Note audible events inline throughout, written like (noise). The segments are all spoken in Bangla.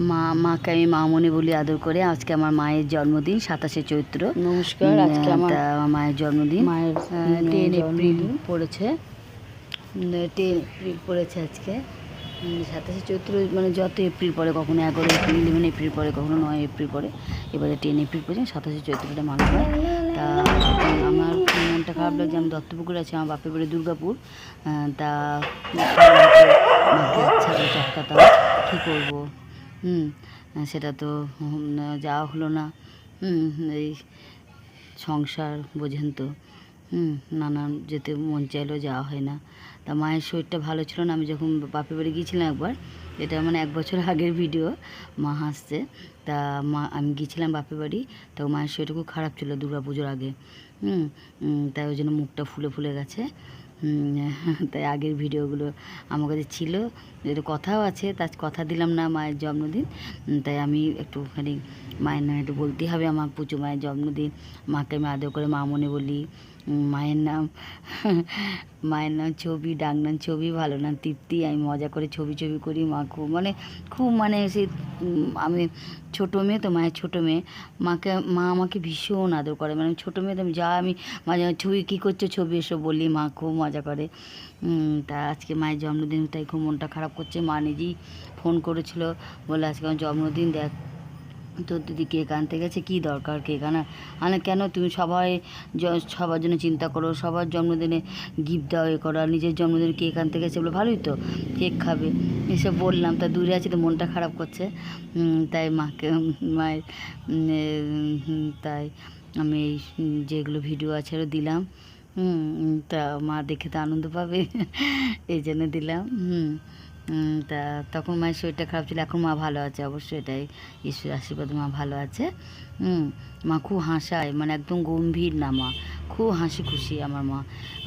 মা মাকে আমি মামনি বলি আদর করে আজকে আমার মায়ের জন্মদিন সাতাশে চৈত্র নমস্কার আজকে আমার মায়ের জন্মদিন মায়ের টেন এপ্রিল পড়েছে টেন এপ্রিল পড়েছে আজকে সাতাশে চৈত্র মানে যত এপ্রিল পরে কখনো এগারো এপ্রিল ইলেভেন এপ্রিল পরে কখনো নয় এপ্রিল পরে এবারে টেন এপ্রিল পর্যন্ত সাতাশে চৈত্রটা মানা হয় তা আমার মনটা খারাপ লাগছে আমি দত্তপুকুর আছি আমার বাপের বাড়ি দুর্গাপুর তা করে চটকাতাম কী করব হুম সেটা তো যাওয়া হলো না। হুম, এই সংসার বোঝেন তো। হুম নানান যেতে মন চাইলেও যাওয়া হয় না। তা মায়ের শরীরটা ভালো ছিল না, আমি যখন বাপের বাড়ি গিয়েছিলাম একবার, এটা মানে এক বছর (laughs) আগের ভিডিও মা হাসছে। তা মা, আমি গিয়েছিলাম বাপের বাড়ি, তো মায়ের শরীরটা খুব খারাপ ছিল দুর্গা পুজোর আগে। হুম তাই ওই জন্য মুখটা ফুলে ফুলে গেছে। তাই আগের ভিডিওগুলো আমার কাছে ছিল। যেহেতু কথাও আছে তার কথা দিলাম না মায়ের জন্মদিন। তাই আমি একটুখানি মায়ের নামে একটু বলতেই হবে আমার পুচু মায়ের জন্মদিন। মাকে আমি আদর করে মামনে বলি। মায়ের নাম মায়ের নাম ছবি ডাকনাম ছবি, ভালো নাম তৃপ্তি। আমি মজা করে ছবি ছবি করি মা খুব মানে খুব মানে সে আমি ছোটো মেয়ে তো, মায়ের ছোটো মেয়ে। মাকে, মা আমাকে ভীষণ আদর করে। মানে ছোটো মেয়ে তো যা, আমি মাঝে ছবি, কী করছ ছবি, এসব বলি, মা খুব মজা করে। তা আজকে মায়ের জন্মদিন, তাই খুব মনটা খারাপ করছে। মা নিজেই ফোন করেছিল বলে আজকে আমার জন্মদিন, দেখ তোর দিদি কেক আনতে গেছে? কী দরকার কেক আনা আনে কেন তুমি সবাই সবার জন্য চিন্তা করো, সবার জন্মদিনে গিফট দাও, এ করো নিজের জন্মদিনে কেক আনতে গেছে বলে? ভালোই তো, কেক খাবে। এসব বললাম, তা দূরে আছি তো মনটা খারাপ করছে। তাই মাকে, মায়ের তাই আমি এই যেগুলো ভিডিও আছে ওগুলো দিলাম। তা মা দেখে তো আনন্দ পাবে। এই জন্য দিলাম। হুম তা তখন মায়ের শরীরটা খারাপ ছিল, এখন মা ভালো আছে, অবশ্যই এটাই ঈশ্বর আশীর্বাদ মা ভালো আছে। মা খুব হাসায় মানে একদম গম্ভীর না মা। খুব হাসি খুশি আমার মা।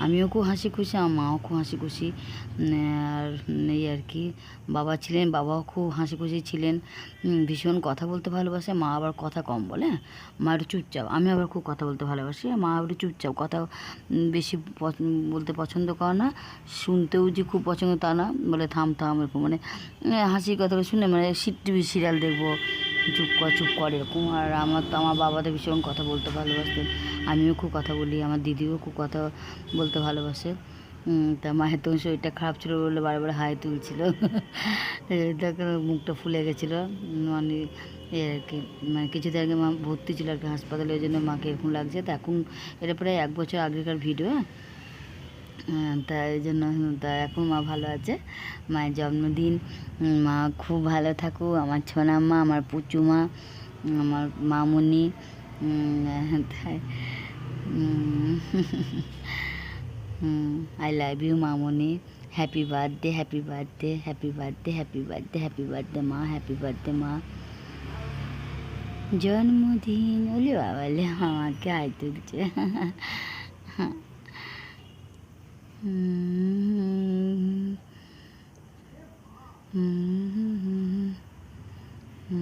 আমিও খুব হাসি খুশি, আমার মাও খুব হাসি খুশি। আর এই আর কি, বাবা ছিলেন, বাবাও খুব হাসি খুশি ছিলেন। ভীষণ কথা বলতে ভালোবাসে, মা আবার কথা কম বলে। মা একটু চুপচাপ, আমি আবার খুব কথা বলতে ভালোবাসি। মা একটু চুপচাপ, কথা বেশি বলতে পছন্দ করে না। শুনতেও যে খুব পছন্দ তা না, বলে থাম থাম এরকম। মানে হাসির কথাগুলো শুনে মানে টিভি সিরিয়াল দেখব, চুপ কর চুপ কর এরকম। আর আমার তো, আমার বাবা তো ভীষণ কথা বলতে ভালোবাসতেন। আমিও খুব কথা বলি। আমার দিদিও খুব কথা বলতে ভালোবাসে। তা মায়ের তখন শরীরটা খারাপ ছিল বলে বারবার হাই তুলছিল। (laughs) মুখটা ফুলে গেছিল? মানে এই আর কি মানে কিছুদিন আগে মা ভর্তি ছিল আর কি হাসপাতালে ওই জন্য মাকে এরকম লাগছে। তা এখন এটা প্রায় এক বছর আগেকার ভিডিও হ্যাঁ? হ্যাঁ, তা এই জন্য তা এখন মা ভালো আছে। মায়ের জন্মদিন মা খুব ভালো থাকুক। আমার ছোনা মা আমার পুচু মা আমার মামুনি উম, তাই। I love you Mamuni happy birthday happy birthday happy birthday happy birthday happy birthday মা হ্যাপি বার্থডে মা জন্মদিন ওলে বাবালে আমাকে আয় তুলছে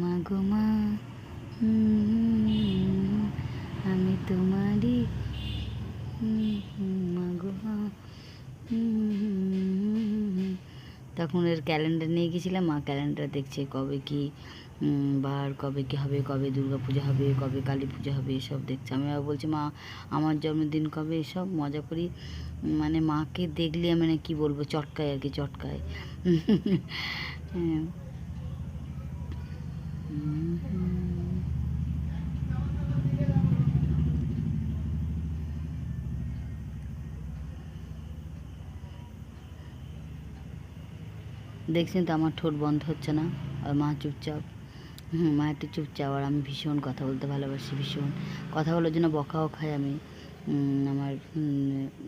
মা গো মা আমি তোমারই মা গো মা তখন এর ক্যালেন্ডার নিয়ে গেছিলাম মা ক্যালেন্ডার দেখছে কবে কি বার, কবে কি হবে, কবে দুর্গা পূজা হবে, কবে কালী পূজা হবে, এসব দেখছে। আমি আবার বলছি, মা, আমার জন্মদিন কবে? এসব মজা করি মানে মাকে দেখলে মানে কি বলব, চটকায় আর কি, চটকায়। (laughs) হ্যাঁ। দেখছেন তো আমার ঠোঁট বন্ধ হচ্ছে না, আর মা চুপচাপ। হুম মা একটু চুপচাপ, আর আমি ভীষণ কথা বলতে ভালোবাসি, ভীষণ। কথা বলার জন্য বকাও খাই আমি। আমার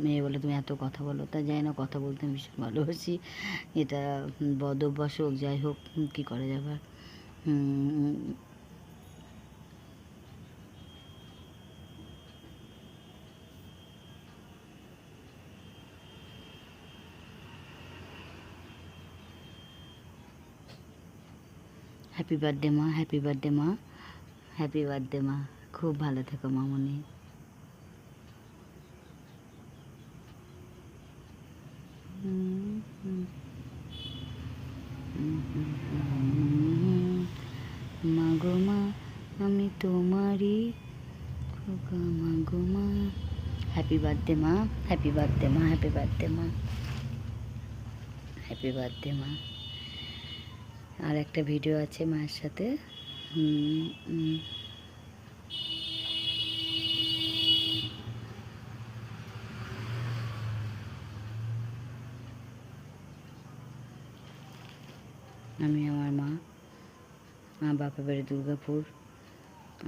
মেয়ে বলে, তুমি এত কথা বলো। তা যাই না, কথা বলতে আমি ভীষণ ভালোবাসি। এটা বদ অভ্যাস হোক, যাই হোক কী করা যাবে? হ্যাপি বার্থডে মা হ্যাপি বার্থডে মা হ্যাপি বার্থডে মা খুব ভালো থেকো, মামনি। মাগো মা, আমি তোমারই খোকা, মাগো মা। হ্যাপি বার্থডে মা। হ্যাপি বার্থডে মা। হ্যাপি বার্থডে মা। হ্যাপি বার্থডে মা। আর একটা ভিডিও আছে মায়ের সাথে। আমি আমার মা মা বাপের বাড়ি দুর্গাপুর।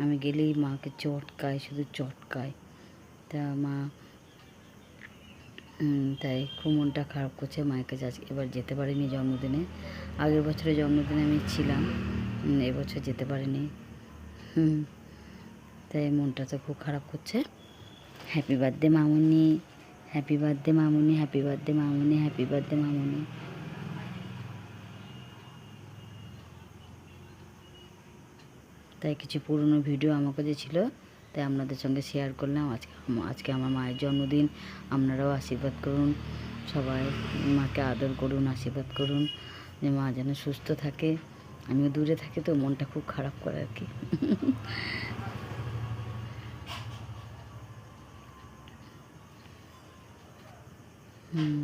আমি গেলেই মাকে চটকায় শুধু চটকায় তা মা তাই খুব মনটা খারাপ করছে মায়ের কাছে। আজকে এবার যেতে পারিনি জন্মদিনে। আগের বছরে জন্মদিনে আমি ছিলাম। এবছর যেতে পারিনি। হুম। তাই মনটা তো খুব খারাপ করছে। হ্যাপি বার্থডে মামুনি। হ্যাপি বার্থডে মামুনি হ্যাপি বার্থডে মামুনি হ্যাপি বার্থডে মামুনি। তাই কিছু পুরনো ভিডিও আমার কাছে ছিল, তাই আপনাদের সঙ্গে শেয়ার করলাম। আজকে আজকে আমার মায়ের জন্মদিন। আপনারাও আশীর্বাদ করুন। সবাই মাকে আদর করুন, আশীর্বাদ করুন। যে মা যেন সুস্থ থাকে, আমিও দূরে থাকি তো মনটা খুব খারাপ করে আর কি। হুম,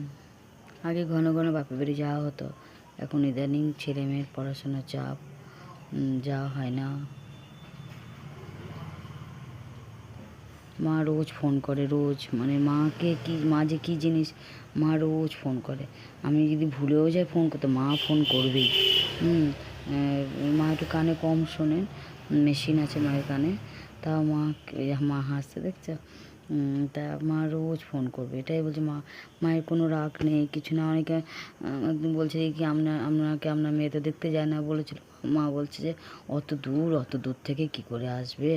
আগে ঘন ঘন বাপের বাড়ি যাওয়া হতো, এখন ইদানিং ছেলে মেয়ের পড়াশোনার চাপ যাওয়া হয় না। মা রোজ ফোন করে, রোজ। মানে মাকে কি মা যে কী জিনিস মা রোজ ফোন করে। আমি যদি ভুলেও যাই ফোন করতে, মা ফোন করবেই। হুম মা একটু কানে কম শোনেন, মেশিন আছে মায়ের কানে। তাও মা মা হাসতে দেখছ? তা মা রোজ ফোন করবে। এটাই বলছে মা, মায়ের কোনো রাগ নেই, কিছু না। অনেকে একদিন বলছে কি আপনার আপনাকে আপনার মেয়ে তো দেখতে যায় না বলেছিল। মা বলছে যে, অত দূর অত দূর থেকে কি করে আসবে?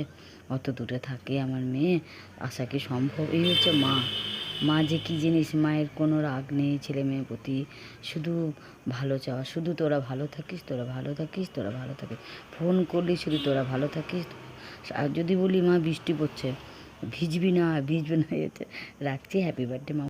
অত দূরে থাকে আমার মেয়ে, আসা কি সম্ভব? এই হচ্ছে মা। মা যে কী জিনিস, মায়ের কোনো রাগ নেই ছেলে মেয়ের প্রতি। শুধু ভালো চাওয়া, শুধু তোরা ভালো থাকিস, তোরা ভালো থাকিস, তোরা ভালো থাকিস। ফোন করলি শুধু তোরা ভালো থাকিস। আর যদি বলি মা বৃষ্টি পড়ছে ভিজবি না ভিজবি না এতে রাখছি হ্যাপি বার্থডে